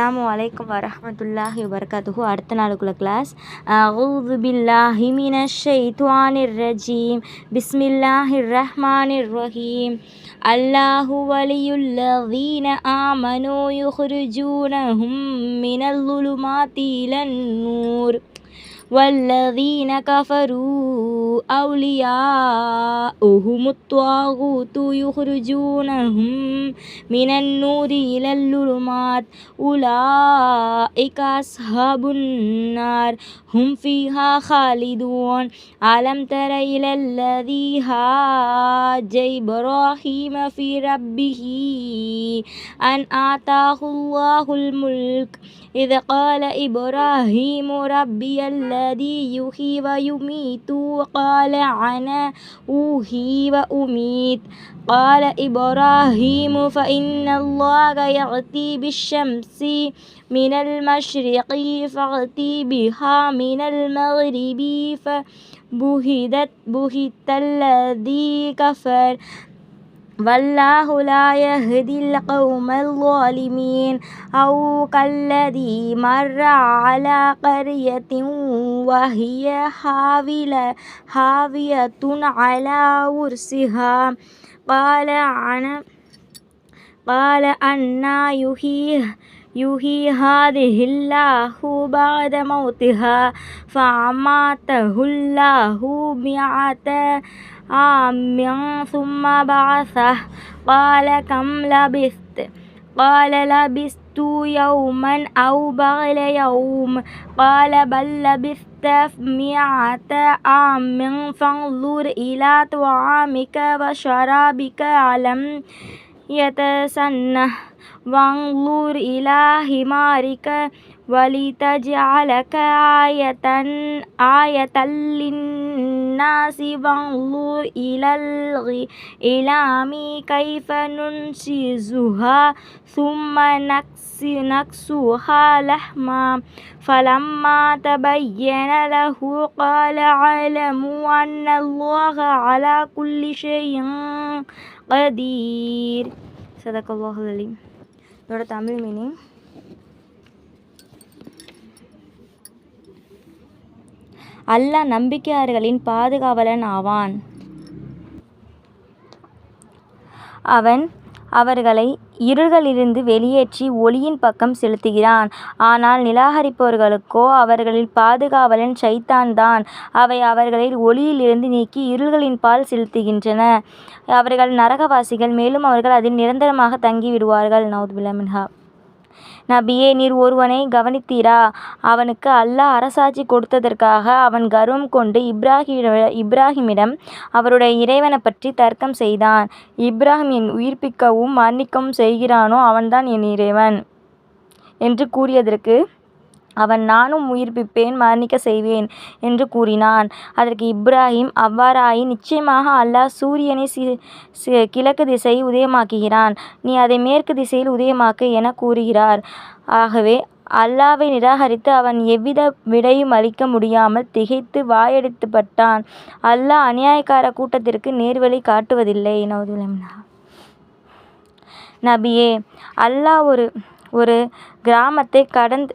السلام عليكم ورحمة الله وبركاته. أرتنا நாளுக்குள்ள கிளாஸ் أعوذ بالله من الشيطان الرجيم. بسم الله الرحمن الرحيم. الله ولي الذين آمنوا يخرجونهم من الظلمات إلى النور. والذين كفروا أولياؤهم الطاغوت يخرجونهم من النور إلى الظلمات. أولئك أصحاب النار. هم فيها خالدون. ألم تر إلى الذي حاج إبراهيم في ربه أن آتاه الله الملك؟ إذ قال إبراهيم ربي الذي يحيي ويميت قال أنا أحيي وأميت. قال إبراهيم فإن الله يأتي بالشمس من المشرق فأتي بها من المغرب فبهدت بهت الذي كفر. والله لا يهدي القوم الظالمين. أو كالذي مر على قرية وهي حاوية على عرشها. قال أنا قال أنى يحيي يحيي هذه الله بعد موتها فأماته الله مئة عام ثم بعثه. قال كم لبثت؟ قال لبثت يوما أو بعض يوم. قال بل لبثت مئة عام فانظر إلى طعامك وشرابك. ألم يتسنه وانظر إلى حمارك ولتجعلك آية آية للناس وانظر إلى العظام كيف ننشزها ثم نكسوها لحما فلما تبين له قال أعلم أن الله على كل شيء قدير صدق الله العليم இதோட தமிழ் மீனிங் அல்லாஹ் நம்பிக்கையாளர்களின் பாதுகாவலன் ஆவான். அவன் அவர்களை இருள்களிலிருந்து வெளியேற்றி ஒளியின் பக்கம் செலுத்துகிறான். ஆனால் நிராகரிப்பவர்களுக்கோ அவர்களின் பாதுகாவலன் சைத்தான் தான். அவை அவர்களை ஒளியிலிருந்து நீக்கி இருள்களின் பால் செலுத்துகின்றன. அவர்கள் நரகவாசிகள் மேலும் அவர்கள் அதில் நிரந்தரமாக தங்கிவிடுவார்கள். நவுத் பிலமின்ஹா நபியே நீர் ஒருவனை கவனித்தீரா? அவனுக்கு அல்லாஹ் அரசாட்சி கொடுத்ததற்காக அவன் கர்வம் கொண்டு இப்ராஹிமிட இப்ராஹிமிடம் அவருடைய இறைவனை பற்றி தர்க்கம் செய்தான். இப்ராஹிம் என் உயிர்ப்பிக்கவும் மரணிக்கவும் செய்கிறானோ அவன்தான் என் இறைவன்? என்று கூறியதற்கு அவன் நானும் உயிர்ப்பிப்பேன் மரணிக்க செய்வேன் என்று கூறினான். அதற்கு இப்ராஹிம் அவ்வாறாயின் நிச்சயமாக அல்லாஹ் சூரியனை சி கிழக்கு திசையை உதயமாக்குகிறான். நீ அதை மேற்கு திசையில் உதயமாக்கு என கூறுகிறார். ஆகவே அல்லாவை நிராகரித்து அவன் எவ்வித விடையும் அளிக்க முடியாமல் திகைத்து வாயடித்துப்பட்டான் அல்லாஹ் அநியாயக்கார கூட்டத்திற்கு நேர்வழி காட்டுவதில்லை. நபியே அல்லாஹ் ஒரு ஒரு கிராமத்தை கடந்து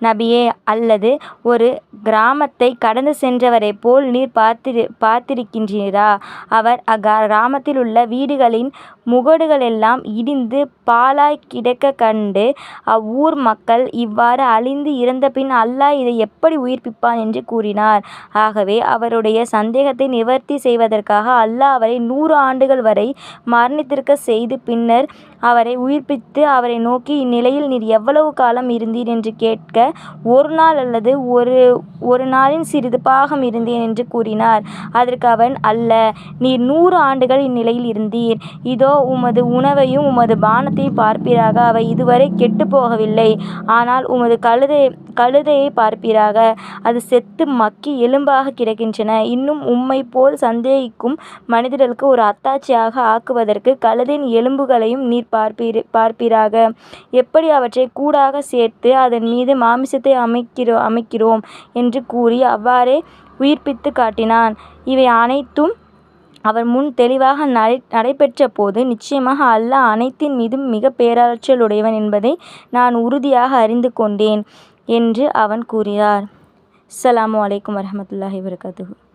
நபியே அல்லது ஒரு கிராமத்தை கடந்து சென்றவரைப் போல் நீர் பார்த்திரு பார்த்திருக்கின்றீரா? அவர் அக்கிராமத்தில் உள்ள வீடுகளின் முகடுகளெல்லாம் இடிந்து பாழாய் கிடக்கக் கண்டு அவ்வூர் மக்கள் இவ்வாறு அழிந்து இறந்தபின் அல்லாஹ் இதை எப்படி உயிர்ப்பிப்பான் என்று கூறினார். ஆகவே அவருடைய சந்தேகத்தை நிவர்த்தி செய்வதற்காக அல்லாஹ் அவரை நூறு ஆண்டுகள் வரை மரணித்திருக்கச் செய்து பின்னர் அவரை உயிர்ப்பித்து அவரை நோக்கி இந்நிலையில் நீர் எவ்வளவு காலம் இருந்தீர்? என்று கேட்க ஒரு நாள் அல்லது ஒரு ஒரு நாளின் சிறிது பாகம் இருந்தேன் என்று கூறினார். அதற்கு அவன் அல்ல நீர் நூறு ஆண்டுகள் இந்நிலையில் இருந்தீர். இதோ உமது உணவையும் உமது பானத்தையும் பார்ப்பீராக. அவை இதுவரை கெட்டு போகவில்லை. ஆனால் உமது கழுதை கழுதையை பார்ப்பீராக. அது செத்து மக்கி எலும்பாக கிடக்கின்றன. இன்னும் உம்மை போல் சந்தேகிக்கும் மனிதர்களுக்கு ஒரு அத்தாட்சியாக ஆக்குவதற்கு கழுதையின் எலும்புகளையும் நீர் பார்ப்பீர் பார்ப்பீராக. எப்படி அவற்றை கூடாக சேர்த்து அதன் மீது மாமிசத்தை அமைக்கிறோ அமைக்கிறோம்? என்று கூறி அவ்வாறே உயிர்ப்பித்துக் காட்டினான். இவை அனைத்தும் அவர் முன் தெளிவாக நடை நடைபெற்ற போது நிச்சயமாக அல்லாஹ் அனைத்தின் மீதும் மிக பேராற்றலுடையவன் என்பதை நான் உறுதியாக அறிந்து கொண்டேன் என்று அவன் கூறினார் அஸ்லாம் வலைக்கம் வரமத்துல்லாஹி வரகாத்து